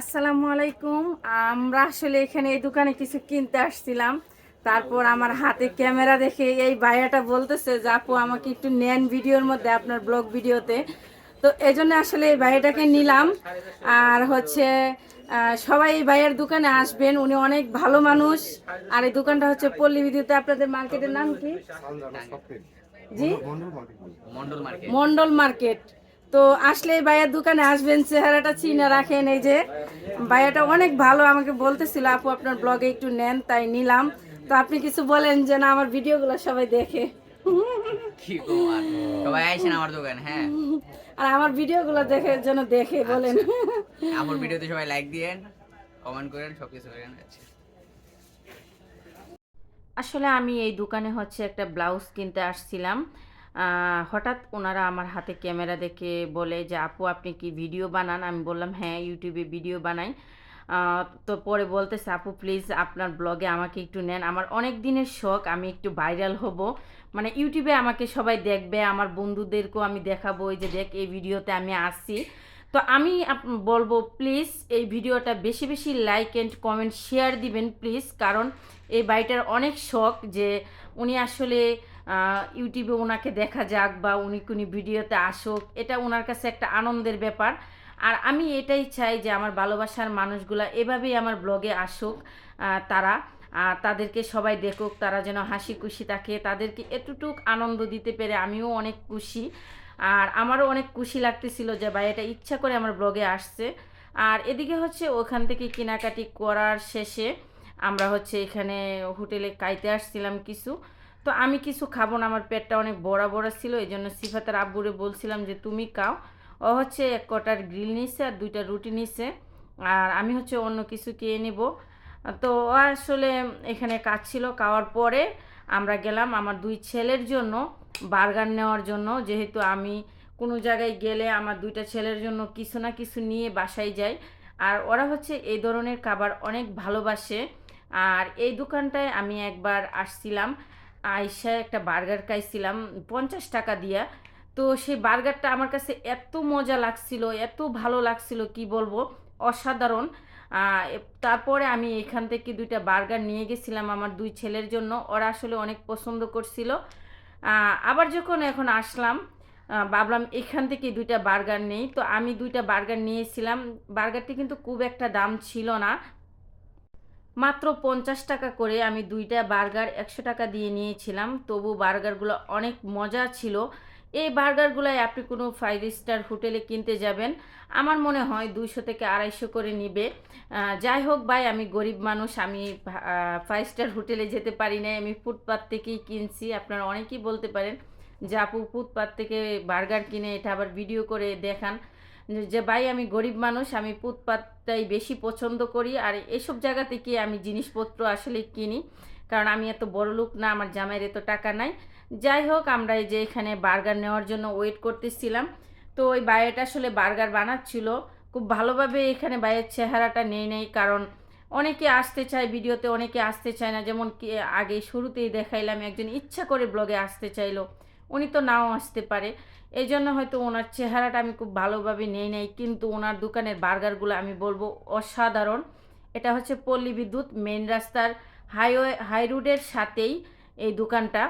আসসালামু আলাইকুম। আমরা আসলে এখানে এই দোকানে কিছু কিনতে আসছিলাম। তারপর আমার হাতে ক্যামেরা দেখে এই ভাইয়াটা বলতেছে যে আপু আমাকে একটু নেন ভিডিওর মধ্যে আপনার ব্লগ ভিডিওতে। তো এই জন্য আসলে এই ভাইয়াটাকে নিলাম। আর হচ্ছে সবাই এই ভাইয়ের দোকানে আসবেন। উনি অনেক ভালো মানুষ। আর এই দোকানটা হচ্ছে পল্লী বিদ্যুতে। আপনাদের মার্কেটের নাম কি? জি? মন্ডল মার্কেট। মন্ডল মার্কেট। তো আসলে এই ভাইয়ের দোকানে আসবেন চেহারাটা চিনে রাখেন। এই যে ভাইয়াটা অনেক ভালো আমাকে বলতেছিল আপু আপনার ব্লগে একটু নেন তাই নিলাম। তো আপনি কিছু বলেন যে না আমার ভিডিওগুলো সবাই দেখে। কি আর সবাই আইসেন আমার দোকান হ্যাঁ। আর আমার ভিডিওগুলো দেখে যেন দেখে বলেন। আমার ভিডিওতে সবাই লাইক দিয়েন কমেন্ট করেন সব কিছু করেন আচ্ছা। আসলে আমি এই দোকানে হচ্ছে একটা ব্লাউজ কিনতে আসছিলাম। হঠাৎ ওনারা আমার হাতে ক্যামেরা দেখে বলে যে, আপু, আপনি কি ভিডিও বানান? আমি বললাম হ্যাঁ ইউটিউবে ভিডিও বানাই। তো পরে বলতেছে, আপু প্লিজ আপনার ব্লগে আমাকে একটু নেন। আমার অনেক দিনের শখ, আমি একটু ভাইরাল হব। মানে ইউটিউবে আমাকে সবাই দেখবে, আমার বন্ধুদেরকেও আমি দেখাবো যে দেখ, এই ভিডিওতে আমি আসছি তো আমি বলব প্লিজ এই ভিডিওটা বেশি বেশি লাইক অ্যান্ড কমেন্ট শেয়ার দিবেন প্লিজ কারণ এই বাড়িটার অনেক শখ যে, উনি আসলে ইউটিউবে ওনাকে দেখা যাক বা উনি কোনি ভিডিওতে আসুক, এটা ওনার কাছে একটা আনন্দের ব্যাপার। আর আমি এটাই চাই যে আমার ভালোবাসার মানুষগুলা এভাবেই আমার ব্লগে আসুক তারা, আর তাদেরকে সবাই দেখুক, তারা যেন হাসি খুশি থাকে, তাদেরকে এতটুক আনন্দ দিতে পেরে আমিও অনেক খুশি। আর আমারও অনেক খুশি লাগতেছিল যে ভাই এটা ইচ্ছা করে আমার ব্লগে আসছে। আর এদিকে হচ্ছে ওখান থেকে কেনাকাটি করার শেষে আমরা হচ্ছে এখানে হোটেলে খাইতে আসছিলাম কিছু। তো আমি কিছু খাব না, আমার পেটটা অনেক বড়া বড়া ছিল এই জন্য সিফাতের আব্বুরে বলছিলাম যে, তুমি খাও। ও হচ্ছে এক কটার গ্রিল নিচ্ছে আর দুইটা রুটি নিচ্ছে আর আমি হচ্ছে অন্য কিছু খেয়ে নিব। তো ও আসলে এখানে কাজ ছিল, খাওয়ার পরে আমরা গেলাম আমার দুই ছেলের জন্য বার্গার নেওয়ার জন্য। যেহেতু আমি কোনো জায়গায় গেলে আমার দুইটা ছেলের জন্য কিছু না কিছু নিয়ে বাসায় যাই, আর ওরা হচ্ছে এই ধরনের খাবার অনেক ভালোবাসে। আর এই দোকানটায় আমি একবার আসছিলাম আইসা একটা বার্গার খাইছিলাম, পঞ্চাশ টাকা দিয়া। তো সেই বার্গারটা আমার কাছে এত মজা লাগছিল, এত ভালো লাগছিল, কি বলব? অসাধারণ। তারপরে আমি এখান থেকে দুইটা বার্গার নিয়ে গেছিলাম আমার দুই ছেলের জন্য, ওরা আসলে অনেক পছন্দ করছিল। আবার যখন এখন আসলাম ভাবলাম এখান থেকে দুইটা বার্গার নেই। তো আমি দুইটা বার্গার নিয়েছিলাম। বার্গারটি কিন্তু খুব একটা দাম ছিল না। মাত্র পঞ্চাশ টাকা করে আমি দুইটা বার্গার একশো টাকা দিয়ে নিয়েছিলাম। তবু বার্গারগুলো অনেক মজা ছিল। এই বার্গারগুলোই আপনি কোনো ফাইভ স্টার হোটেলে কিনতে যাবেন। আমার মনে হয় দুইশো থেকে আড়াইশো করে নিবে। যাই হোক ভাই, আমি গরিব মানুষ, আমি ফাইভ স্টার হোটেলে যেতে পারি না আমি ফুটপাত থেকেই কিনছি। আপনারা অনেকেই বলতে পারেন যে আপু, ফুটপাত থেকে বার্গার কিনে এটা আবার ভিডিও করে দেখান। যে ভাই আমি গরিব মানুষ, আমি ফুটপাতটাই বেশি পছন্দ করি আর এসব জায়গা থেকে আমি জিনিসপত্র আসলে কিনি। কারণ আমি এত বড় লোক না, আমার জামাইয়ের এত টাকা নাই। যাই হোক, আমরা এই যে এখানে বার্গার নেওয়ার জন্য ওয়েট করতেছিলাম। তো ওই বাইরেটা আসলে বার্গার বানাচ্ছিল। খুব ভালোভাবে এখানে বাইরের চেহারাটা নেই নেই। কারণ অনেকে আসতে চায়, ভিডিওতে অনেকে আসতে চায় না। যেমন কি আগে শুরুতেই দেখাইলাম, একজন ইচ্ছা করে ব্লগে আসতে চাইলো। উনি তো নাও আসতে পারে। এই জন্য হয়তো ওনার চেহারাটা আমি খুব ভালোভাবে নেই নেই, কিন্তু ওনার দোকানের বার্গারগুলো আমি বলব অসাধারণ। এটা হচ্ছে পল্লী বিদ্যুৎ মেন রাস্তার হাইওয়ে, হাই রোডের সাথেই এই দোকানটা।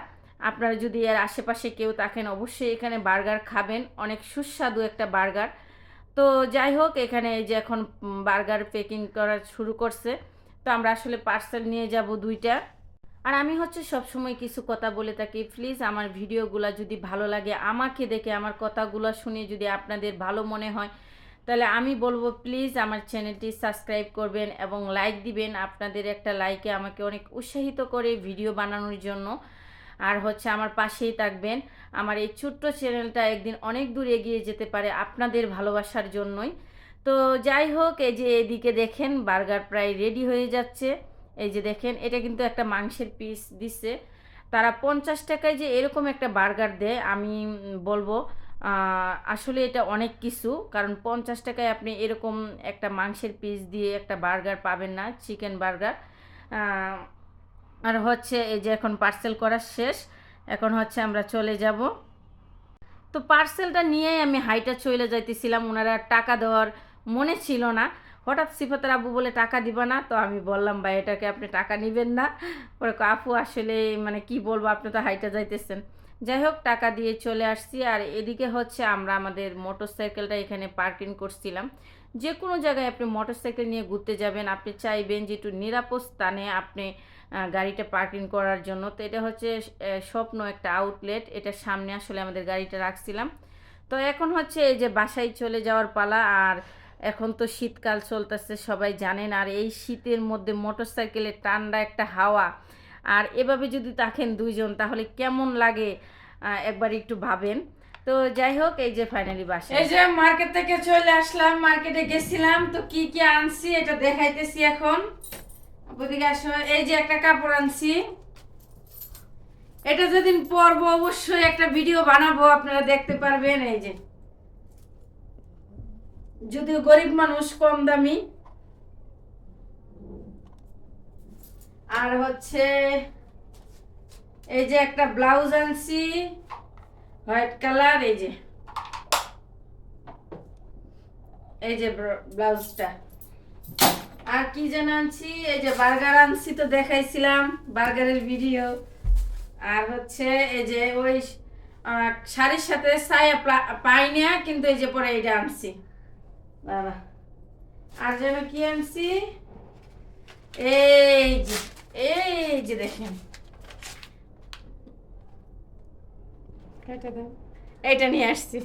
আপনারা যদি এর আশেপাশে কেউ থাকেন, অবশ্যই এখানে বার্গার খাবেন। অনেক সুস্বাদু একটা বার্গার। তো যাই হোক, এখানে এই যে এখন বার্গার প্যাকিং করা শুরু করছে। তো আমরা আসলে পার্সেল নিয়ে যাব দুইটা। আর আমি হচ্ছে সবসময় কিছু কথা বলে থাকি। প্লিজ আমার ভিডিওগুলো যদি ভালো লাগে, আমাকে দেখে, আমার কথাগুলো শুনে যদি আপনাদের ভালো মনে হয়, তাহলে আমি বলব প্লিজ আমার চ্যানেলটি সাবস্ক্রাইব করবেন এবং লাইক দিবেন। আপনাদের একটা লাইকে আমাকে অনেক উৎসাহিত করে ভিডিও বানানোর জন্য। আর হচ্ছে আমার পাশেই থাকবেন। আমার এই ছোট্ট চ্যানেলটা একদিন অনেক দূর এগিয়ে যেতে পারে আপনাদের ভালোবাসার জন্যই। তো যাই হোক, এই যে এদিকে দেখেন বার্গার প্রায় রেডি হয়ে যাচ্ছে। এই যে দেখেন, এটা কিন্তু একটা মাংসের পিস দিচ্ছে তারা পঞ্চাশ টাকায় যে এরকম একটা বার্গার দেয়, আমি বলব আসলে এটা অনেক কিছু, কারণ পঞ্চাশ টাকায় আপনি এরকম একটা মাংসের পিস দিয়ে একটা বার্গার পাবেন না চিকেন বার্গার। আর হচ্ছে এই যে এখন পার্সেল করা শেষ, এখন হচ্ছে আমরা চলে যাব। তো পার্সেলটা নিয়েই আমি হাইটা চলে যাইতেছিলাম ওনারা টাকা দেওয়ার মনে ছিল না। হঠাৎ সিফাতের আব্বু বলে, টাকা দিবা না? তো আমি বললাম, ভাই, এটাকে আপনি টাকা নেবেন না। পরে আপু, আসলে মানে কি বলব, আপনি তো হাইটা যাইতেছেন। যাই হোক, টাকা দিয়ে চলে আসছি। আর এদিকে হচ্ছে আমরা আমাদের মোটর সাইকেলটা এখানে পার্কিং করছিলাম। যে কোনো জায়গায় আপনি মোটর সাইকেল নিয়ে ঘুরতে যাবেন। আপনি চাইবেন যে একটু নিরাপদ স্থানে আপনি গাড়িটা পার্কিং করার জন্য। তো এটা হচ্ছে স্বপ্ন একটা আউটলেট। এটা সামনে আসলে আমাদের গাড়িটা রাখছিলাম। তো এখন হচ্ছে এই যে বাসায় চলে যাওয়ার পালা। আর এখন তো শীতকাল চলতেছে, সবাই জানেন। আর এই শীতের মধ্যে মোটর সাইকেলে ঠান্ডা একটা হাওয়া। আর এভাবে যদি থাকেন দুইজন, তাহলে কেমন লাগে? একবার একটু ভাবেন। তো যাই হোক, এই যে ফাইনালি বাসা। এই যে মার্কেট থেকে চলে আসলাম মার্কেটে গেছিলাম। তো কি কি আনছি এটা দেখাইতেছি এখন। এই যে একটা কাপড় আনছি। এটা যেদিন পরব, অবশ্যই একটা ভিডিও বানাবো, আপনারা দেখতে পারবেন। এই যে যদিও গরিব মানুষ কম দামি। আর হচ্ছে এই যে একটা ব্লাউজ আনছি, হোয়াইট কালার, এই যে। এই যে ব্লাউজটা। আর কি যেন আনছি, এই যে বার্গার আনছি তো দেখাইছিলাম, বার্গারের ভিডিও। আর হচ্ছে এই যে ওই শাড়ির সাথে সায়া পাই না কিন্তু এই যে পরে এইটা আনছি। বাবা আর যেন কি আনছি? এই যে এই যে দেখেন। এইটা এইটা নিয়ে আসছি।